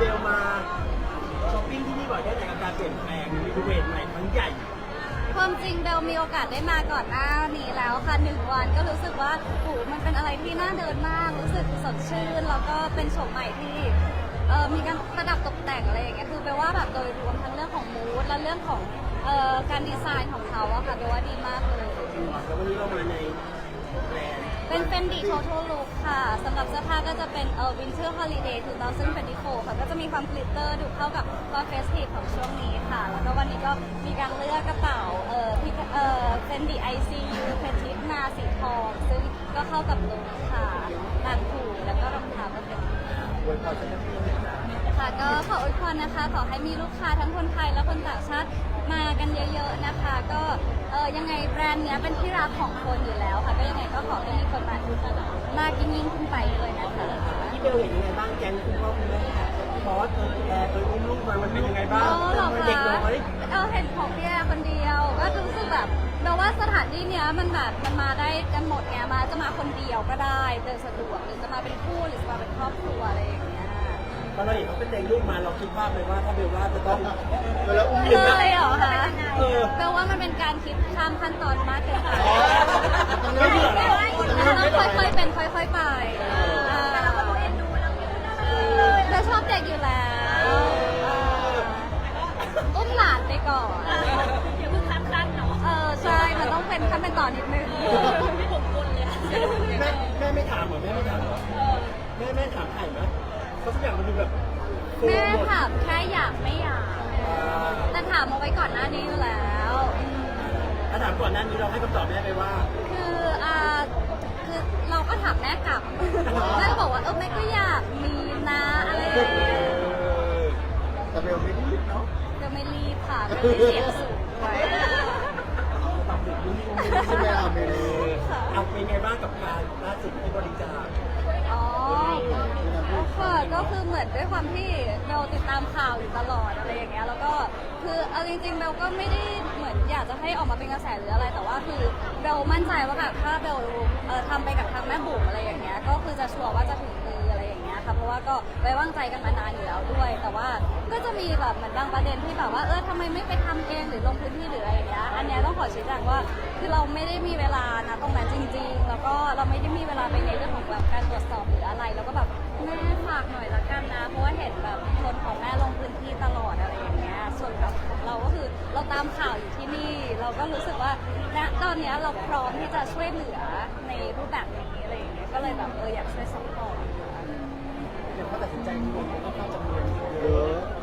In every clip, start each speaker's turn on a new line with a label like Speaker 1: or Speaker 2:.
Speaker 1: เบลมาช้อปปิ้งที่นี่บ่อยได้แต่กับการเปลี่ยนแปลงรีโนเวทใหม่ทั้งใหญ่
Speaker 2: ความจริงเบลมีโอกาสได้มาก่อนหน้านี้แล้วค่ะหนึ่งวันก็รู้สึกว่าโอ้มันเป็นอะไรที่น่าเดินมาก รู้สึกสดชื่น แล้วก็เป็นโฉมใหม่ที่เอ่อมีการประดับตกแต่งอะไรอย่างเงี้ยคือแปลว่าแบบโดยรวมทั้งเรื่องของมูดและเรื่องของเอ่อการดีไซน์ของเขาอะค่ะแปลว่าดีมากเลย
Speaker 1: แล้ววันนี้เรามาในแบรนด์
Speaker 2: เป็นดี total look ค่ะสำหรับเสื้อผ้าก็จะเป็นเอ่อ winter holiday 2024ค่ะ ก็จะมีความกลิตเตอร์ดูเข้ากับความเฟสทีฟของช่วงนี้ค่ะ แล้วก็วันนี้ก็มีการเลือกกระเป๋าเอ่อพี่เอ่อเป็นดี ICU เป็นทิปมาสีทอง ซึ่งก็เข้ากับลุคค่ะต่างหูแล้วก็รองเท้าก็เป็น
Speaker 1: วยพรเจ้าหน้าที่หน่อยนะ
Speaker 2: ค่ะ ก็ขออวยพรนะคะ ขอให้มีลูกค้าทั้งคนไทยและคนต่างชาติมากันเยอะ ๆนะคะ ก็ ยังไงแบรนด์เนี้ยเป็นที่รักของคนอยู่แล้วค่ะก็ยังไงก็ขอให้มีคนมาดูมากยิ่งๆขึ้นไปด้วยนะคะ
Speaker 1: ที่เบลเห็นยังไงบ้างแกงคุณพ่อคุณแม่บอสเออแอร์เอออุ้มลูกมามันเป็นยังไงบ้าง
Speaker 2: อ๋อเหรอ
Speaker 1: มันเด็ก
Speaker 2: คะ
Speaker 1: น้อย
Speaker 2: เออเห็นของพี่แอร์คนเดียวก็รู้สึกแบบเราว่าสถานที่เนี้ยมันแบบมันมาได้กันหมดไงมาจะมาคนเดียวก็ได้เดินสะดวกหรือจะมาเป็นคู่หรือจะมาเป็นครอบครัวอะไรอย่างเงี้ย
Speaker 1: ตอนเราเห็นเขาเป็นเด็กลูกมาเราคิดภาพเลยว่าถ้าเบลว่าจะต้องเวลาอุ้ม
Speaker 2: เล
Speaker 1: เด็กอะ
Speaker 2: ยเหรอคะ
Speaker 1: เออ
Speaker 2: แปลว่ามันเป็นการคิดข้ามขั้นตอนมากเกินไป
Speaker 1: ไม่เบื่อเหรอ
Speaker 2: ต้องค่อยๆเป็นค่อยๆไปแต่เราก็รู้เอ็นดูเราเราชอบเด็กอยู่แล้วอุ้มหลานไปก่อนอย่าเพิ่งข้ามขั้นเนาะเออใช่มันต้องเป็นขั้นเป็นตอนนิดนึง ไม่ผมกุลเลย
Speaker 1: แม่แม่ไม่ถามเหรอแม่ไม่ถามเหรอแม่แม่ถามไข่ไหมเพราะทุกอย่างมันดูแบบโฟ
Speaker 2: แม่
Speaker 1: หมด
Speaker 2: ถามแค่อยากไม่อยากแต่ถามเอาไว้ก่อนหน้านี้อยู่แล้วอืม
Speaker 1: ถ้าถามก่อนหน้านี้เราให้คำตอบแม่ไปว่า
Speaker 2: คืออ่าคือเราก็ถามแม่กลับแม่ก็บอกว่าเออแม่ก็อยากมีนะอะไรอย่างเงี้ย
Speaker 1: แต่เบลไม่รีบเนาะ
Speaker 2: ก็ไม่รีบค่ะไม่ได้เสียงสูงด้วย
Speaker 1: ตอบถูกยุ่งยุ่งใช่ไหมอะเบลเอาเป็นไงบ้างกับการล่าสุดที่บริจาค
Speaker 2: อ๋อ ค่ะก็คือเหมือนด้วยความที่เราติดตามข่าวอยู่ตลอดอะไรอย่างเงี้ยแล้วก็คือเอาจริงๆเบลก็ไม่ได้เหมือนอยากจะให้ออกมาเป็นกระแสหรืออะไร แต่ว่าคือเบลมั่นใจว่าแบบถ้าเบลเอ่อทำไปกับทางแม่บุ๋มอะไรอย่างเงี้ยก็คือจะชัวร์ว่าจะถึงมืออะไรอย่างเงี้ยค่ะเพราะว่าก็ไว้วางใจกันมานานอยู่แล้วด้วย แต่ว่าก็จะมีแบบเหมือนบางประเด็นที่แบบว่าเออทำไมไม่ไปทำเองหรือลงพื้นที่หรืออะไรอย่างเงี้ยอันเนี้ยต้องขอชี้แจงว่าคือเราไม่ได้มีเวลานะตรงนั้นจริง ๆ แล้วก็เราไม่ได้มีเวลาไปในเรื่องของแบบการตรวจสอบหรืออะไรแล้วก็แบบ แม่ฝากหน่อยละกันนะ เพราะว่าเห็นแบบคนของแม่ลงพื้นที่ตลอดอะไรอย่างเงี้ย ส่วนแบบของเราก็คือเราตามข่าวอยู่ที่นี่ เราก็รู้สึกว่าณตอนเนี้ยเราพร้อมที่จะช่วยเหลือในรูปแบบนี้อะไรอย่างเงี้ย ก็เลยแบบเอออยากช่วยซัพพอร์ต
Speaker 1: เดี๋ยวเขาตัดสินใจทีนึงก็เข้าจำนวนเยอะ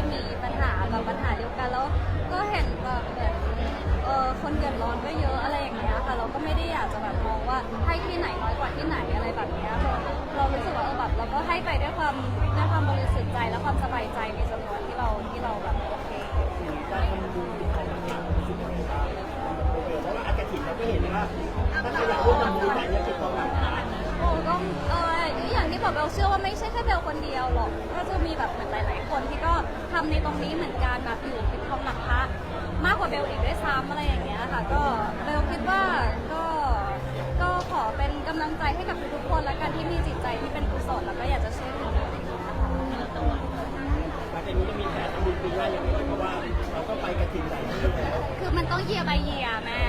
Speaker 2: ภาคใต้มีปัญหาแบบปัญหาเดียวกันแล้วก็เห็นแบบเหมือนเออคนเดือดร้อนก็เยอะอะไรอย่างเงี้ยค่ะ เราก็ไม่ได้อยากจะแบบมองว่าให้ที่ไหนน้อยกว่าที่ไหนอะไรแบบเนี้ยเราเรารู้สึกว่าเออแบบเราก็ให้ไปด้วยความด้วยความบริสุทธิ์ใจและความสบายใจใน เชื่อว่าไม่ใช่แค่เบลคนเดียวหรอก ก็จะมีแบบเหมือนหลาย ๆ คนที่ก็ทำในตรงนี้เหมือนกันแบบอยู่เป็นทอมหลักพระมากกว่าเบลอีกด้วยซ้ำอะไรอย่างเงี้ยค่ะ ก็เบลคิดว่าก็ก็ขอเป็นกำลังใจให้กับทุกๆคนและกันที่มีจิตใจที่เป็นกุศลแล้วก็อยากจะช่วยเหลืออะไรอย่างเงี้ยค่ะ
Speaker 1: หลังจากนี้จะมีแผนทำบุญปีหน้าอย่างไรเพราะว่าเราก็ไปกระถิ่นหลายที่แล้ว
Speaker 2: คือมันต้องเยียบายเยียแม่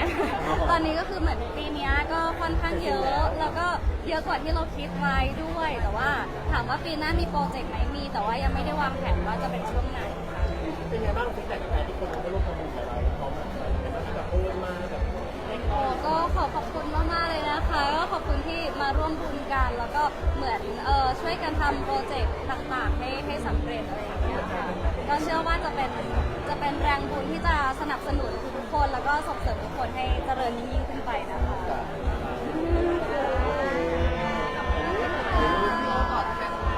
Speaker 2: ตอนนี้ก็คือเหมือนปีนี้ก็ค่อนข้างเยอะแล้วก็ เยอะกว่าที่เราคิดไว้ด้วย แต่ว่าถามว่าปีหน้ามีโปรเจกต์ไหมมี แต่ว่ายังไม่ได้วางแผนว่าจะเป็นช่วงไหนค่ะ
Speaker 1: เป็นไงบ้างฟีดแบ็กกับการที่คนมาร่วมทำบุญกับเราเขาแบบโอนมาแบบ
Speaker 2: โอ้ก็ขอขอบคุณมากๆเลยนะคะก็ขอบคุณที่มาร่วมบุญกันแล้วก็เหมือนเออช่วยกันทำโปรเจกต์ต่างๆให้ให้สำเร็จอะไรอย่างเงี้ยค่ะก็เชื่อว่าจะเป็นจะเป็นแรงบุญที่จะสนับสนุนทุกคนแล้วก็ส่งเสริมทุกคนให้เจริญยิ่งขึ้น